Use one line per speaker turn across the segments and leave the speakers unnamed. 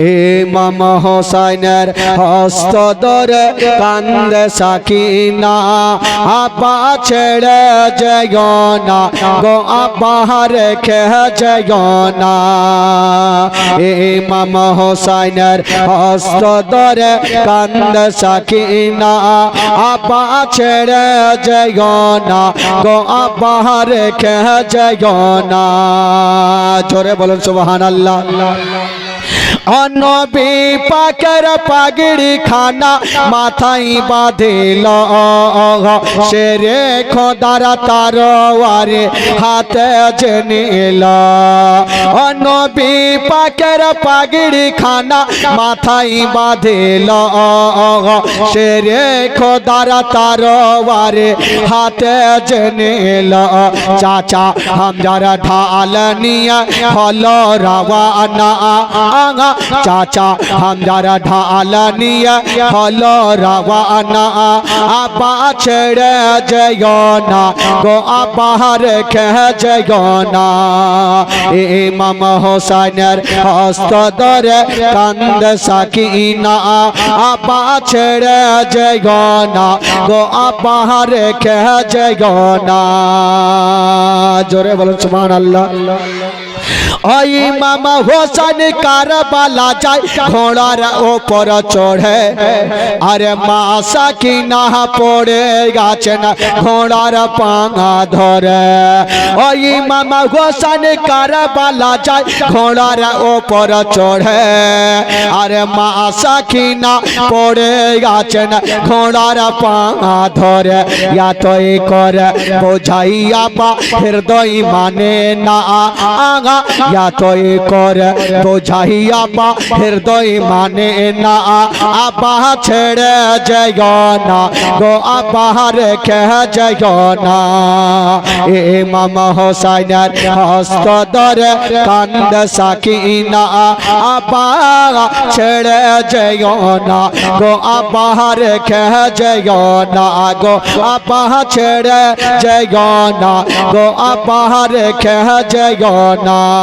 ইমাম হোসাইনের হস্ত ধরে কান্দে সাকিনা। আপা ছেড়ে জয়না গো আপা রেখে জয়না ইমাম হোসাইনের হস্ত ধরে কান্দে সাকিনা। আপা ছেড়ে জয়না গো আপা রেখে জয়না জোরে বলুন সুবহানাল্লাহ। অনবী পাকের পাগড়ি খানা মাথায় বাঁধিল। সেরে খোদার তারওয়ারে হাতে জেনিল। অনবী পাকের পাগড়ি খানা মাথায় বাঁধিল। সেরে খোদার তারওয়ারে হাতে জেনিল। চাচা, হামজার ঢাল নিয়ে হলো রাওয়ানা। আঙা চাচা হামজারা ঢাল নিয়ে হলো রাওয়ানা আপা ছেড়ে জয়না গো আপা রেখে জয়না ইমাম হোসাইনের হস্ত ধরে কান্দ সাকিনা আপা ছেড়ে জয়না গো আপা রেখে জয়না জোরে বলুন সুবহানাল্লাহ ওই মামা হোসেন কারবালা যায় ঘোড়ার ওপর চড়ে। আরে মাসা কি না পড়ে গেছে না ঘোড়ার পাঙা ধরে। ওই মামা হোসেন কারবালা যায় ঘোড়ার ওপর চড়ে। আরে মাসা কি না পড়ে গেছে না ঘোড়ার পাঙা ধরে। ইয়া তৈ করে বোঝাইয়া বা হৃদয় মানে না আগা ইয়া তৈ করে বোঝাইয়া বা হৃদয় মানে না আবা ছেড়ে যায় না গো আবা রেখে যায় না এ মামা হোসাইনের হস্ত ধরে কান্দ সাকিনা আবা ছেড়ে যায় না গো আবা রেখে যায় না গো আবা ছেড়ে যায় না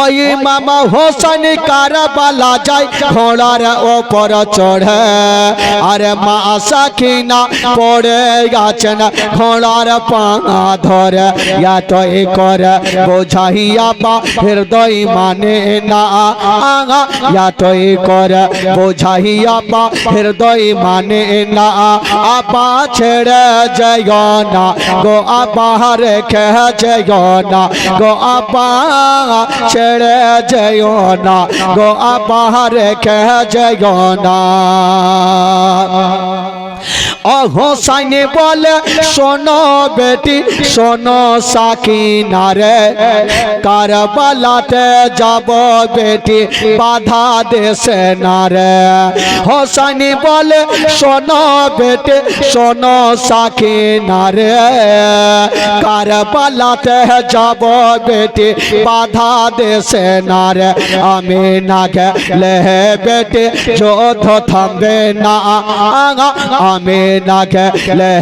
ওই মামা হোসেন কারবালা যায় ঘোড়ার ওপর চড়ে। আরে মা সাকিনা পড়ে গেছেন ঘোড়ার পাঙা ধরে। তৈ করে বোঝাইয়া বা হৃদয় মানে না। ইয়া তৈ করে বোঝাইয়া বা হৃদয় মানে না। আপা ছেড়ে যায় না, গো আপা রেখে যায় না, গো আপা ছেড়ে যায় না গো আপা রেখে যায় না। ও হোসাইনে বলে, শোনো বেটি, শোনো সাকিনা রে কারবালাতে যাব বেটি, বাধা দেশে না রে হোসাইনে বলে, শোনো বেটি, শোনো সাকিনা রে কারবালাতে যাব বেটি, বাধা দেশে না রে আমি না গেলে বেটি যুদ্ধ থামবে না আগা আমি না গেলে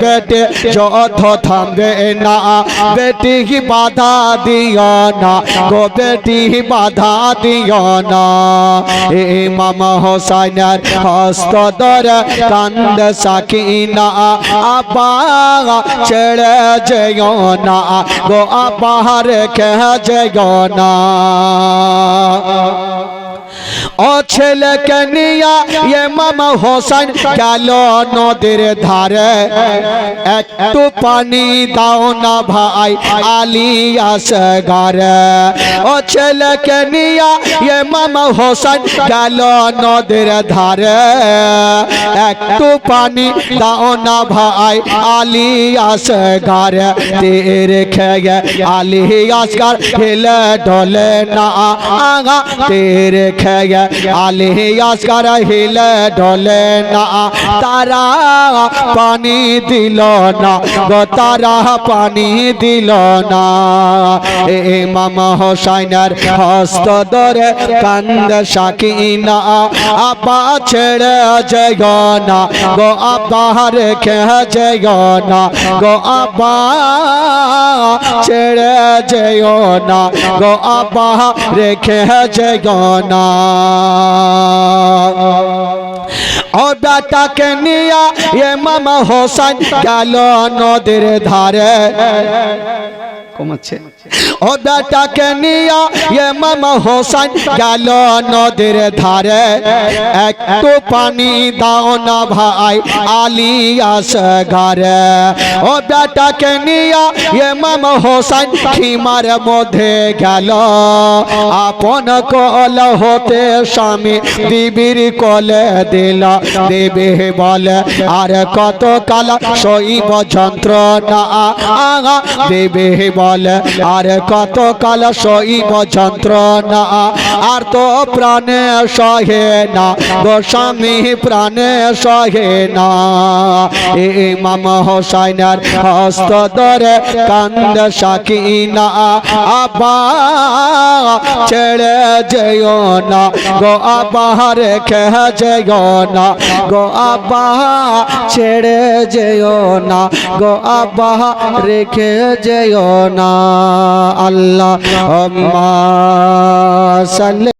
বেটি যুদ্ধ থামবে না বেটি কি বাধা দিও না গো বেটি বাধা দিও না ইমাম হোসাইনের হস্ত ধরে কান্দ সাকিনা আপা ছেড়ে যেও না গো আপা রেখে যেও না ও ছেলেকে নিয়া এ মামা হোসেন গেল নদীর ধারে একটু পানি দাও না ভাই আলিয়াস গারে ও ছেলেকে নিয়া এ মামা হোসেন গেল নদীর ধারে একটু পানি দাও না ভাই আলিয়াস গারে তীর খেয়ে আলিয়াস গার হিলে ডলে না আগা তীর খেয়ে আলে আসকার হিলে ডলে না, তারা পানি দিল না গো, তারা পানি দিল না। এ মামা হোসাইনার হস্ত ধরে কান্দ সাকিনা, আপা ছেড়ে জয় না গো, আপা রেখে জয় না গো, আপা ছেড়ে জয় না গো, আপা রেখে জয় না। ও বেটাকে নিয়া এ মামা হোসেন গেল নদীর ধারে। কমাচ্ছে। ও বেটাকে নিয়া এ মামা হোসেন গেল নদীর ধারে। একটু পানি দাও না ভাই, আলী আলিয়াস ঘরে। ও বেটাকে নিয়া এ মামা হোসেন খিমার মধ্যে গেল। আপন কল হতে স্বামী দিবির কলে দিল। দেবে বলে, আর কত কাল শৈব যন্ত্রণা? দেবে বলে আর কত কাল শৈব যন্ত্রণা, আর তো প্রাণে সহে না গোস্বামী প্রাণে সহে না। এ মামা হোসাইনার হস্ত ধরে কান্দ সাকিনা, আবা ছেড়ে যেও না, গো আবা রেখে যেও না, গো আবা ছেড়ে যেও না, গো আবা রেখে যেও না। আল্লাহ সাল্লি